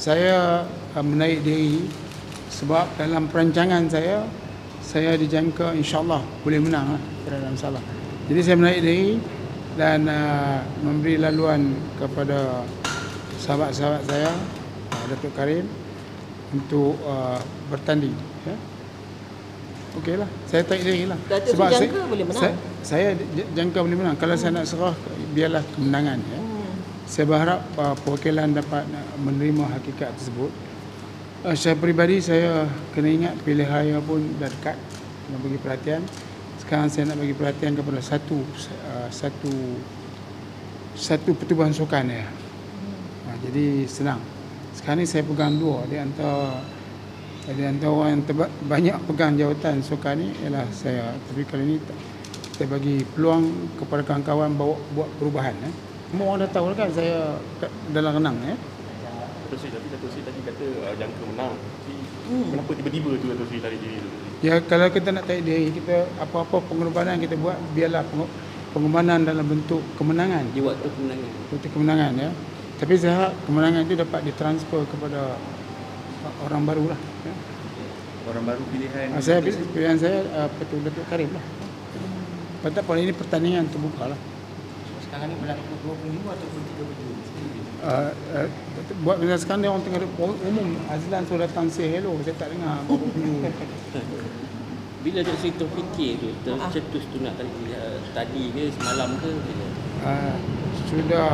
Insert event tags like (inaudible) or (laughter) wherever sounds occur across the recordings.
saya uh, menaik diri sebab dalam perancangan saya saya dijangka insyaAllah boleh menang lah, tidak ada masalah. Jadi saya menaik diri dan uh, memberi laluan kepada sahabat-sahabat saya, uh, Datuk Karim untuk uh, bertanding. Ya. Okeylah, saya tarik diri lah. Datuk Sebab jangka saya, boleh menang? Saya, saya jangka boleh menang. Kalau saya nak serah, biarlah kemenangan. Ya. Saya berharap uh, perwakilan dapat menerima hakikat tersebut. Uh, secara peribadi saya kena ingat pilihan raya pun dah dekat nak bagi perhatian. Sekarang saya nak bagi perhatian kepada satu uh, satu satu pertubuhan sukan ya. Uh, jadi senang. Sekarang ni saya pegang dua di antara di antara orang yang terba- banyak pegang jawatan sukan ni ialah saya. Tapi kali ni saya bagi peluang kepada kawan-kawan bawa buat perubahan ya. Semua orang dah tahu kan saya kat- dalam renang ya. Datuk Sri tapi Sri tadi kata uh, jangka menang. Hmm. kenapa tiba-tiba tu Datuk Sri tarik diri tu? Ya kalau kita nak tarik diri kita apa-apa pengorbanan kita buat biarlah peng- pengorbanan dalam bentuk kemenangan. Di waktu kemenangan. Bentuk kemenangan ya. Tapi saya harap kemenangan itu dapat ditransfer kepada orang baru lah. Ya. Orang baru pilihan. Ah, Saya pilihan saya uh, Petul Datuk Karim lah. Pada pada ini pertandingan terbuka lah. Sekarang ni berlaku 25 ataupun 32. Uh, uh, buat masa sekarang dia orang tengah umum Azlan suruh datang say hello saya tak dengar berapa minggu (laughs) Bila Datuk Seri terfikir tu, tercetus tu nak tadi, uh, tadi ke semalam ke? bila? uh, sudah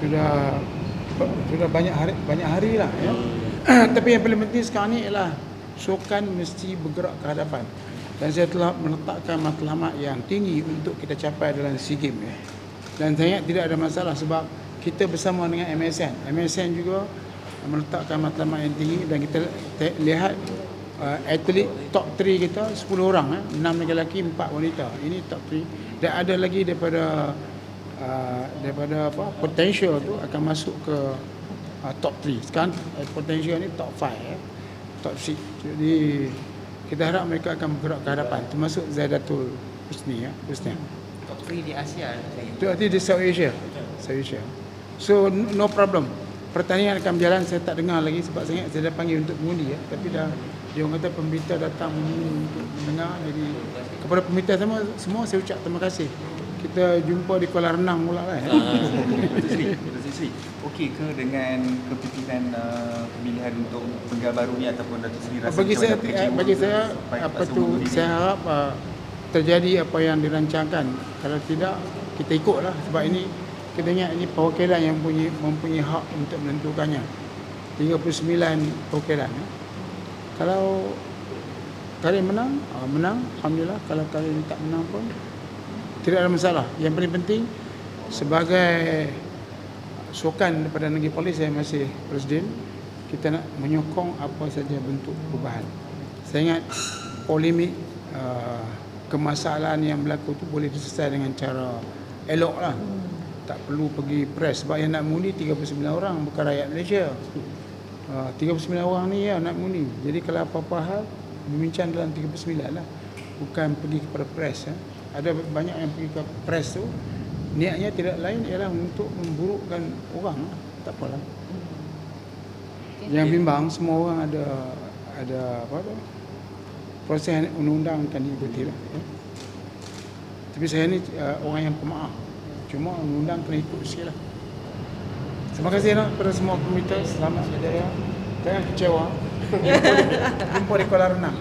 sudah sudah banyak hari banyak hari lah ya. (clears throat) Tapi yang paling penting sekarang ni ialah sukan mesti bergerak ke hadapan. Dan saya telah meletakkan matlamat yang tinggi untuk kita capai dalam SEA Games ya. Dan saya ingat tidak ada masalah sebab kita bersama dengan MSN. MSN juga meletakkan matlamat yang tinggi dan kita lihat uh, atlet top 3 kita 10 orang eh. 6 lelaki 4 wanita. Ini top 3 dan ada lagi daripada uh, daripada apa potential tu akan masuk ke uh, top 3. Sekarang uh, potential ni top 5 eh. Top 6. Jadi kita harap mereka akan bergerak ke hadapan termasuk Zaidatul Husni ya, Husni. Top 3 di Asia. Itu di South Asia. South Asia. So no problem. Pertandingan akan berjalan saya tak dengar lagi sebab saya saya dah panggil untuk mengundi ya. Tapi dah dia orang kata pemberita datang untuk mendengar jadi kepada pemberita semua semua saya ucap terima kasih. Kita jumpa di Kuala Renang pula. Datuk Sri, Datuk Sri. Okey ke dengan keputusan uh, pemilihan untuk penggal baru ni ataupun Datuk Sri rasa bagi saya bagi saya apa tu saya harap uh, terjadi apa yang dirancangkan. Kalau tidak kita ikutlah. Sebab ini kita ingat ini perwakilan yang punya mempunyai hak untuk menentukannya. 39 perwakilan ya. kalau Karim menang uh, menang alhamdulillah. Kalau Karim tak menang pun tidak ada masalah. Yang paling penting sebagai sukan daripada negeri polis saya masih presiden kita nak menyokong apa saja bentuk perubahan. Saya ingat polemik uh, kemasalahan yang berlaku tu boleh diselesaikan dengan cara elok lah tak perlu pergi press. Sebab yang nak mengundi 39 orang bukan rakyat Malaysia. Uh, 39 orang ni ya nak mengundi jadi kalau apa-apa hal berbincang dalam 39 lah. Bukan pergi kepada press ya. ada banyak yang pergi ke press tu. Niatnya tidak lain ialah untuk memburukkan orang. Tak apalah. Yang bimbang semua orang ada ada apa tu proses undang-undang akan diikuti lah. Ya. tapi saya ni uh, orang yang pemaaf. Cuma undang-undang kena ikut sikit lah. Terima kasih lah kepada semua komite selamat berjaya jangan kecewa. Jumpa di, Kuala Renang.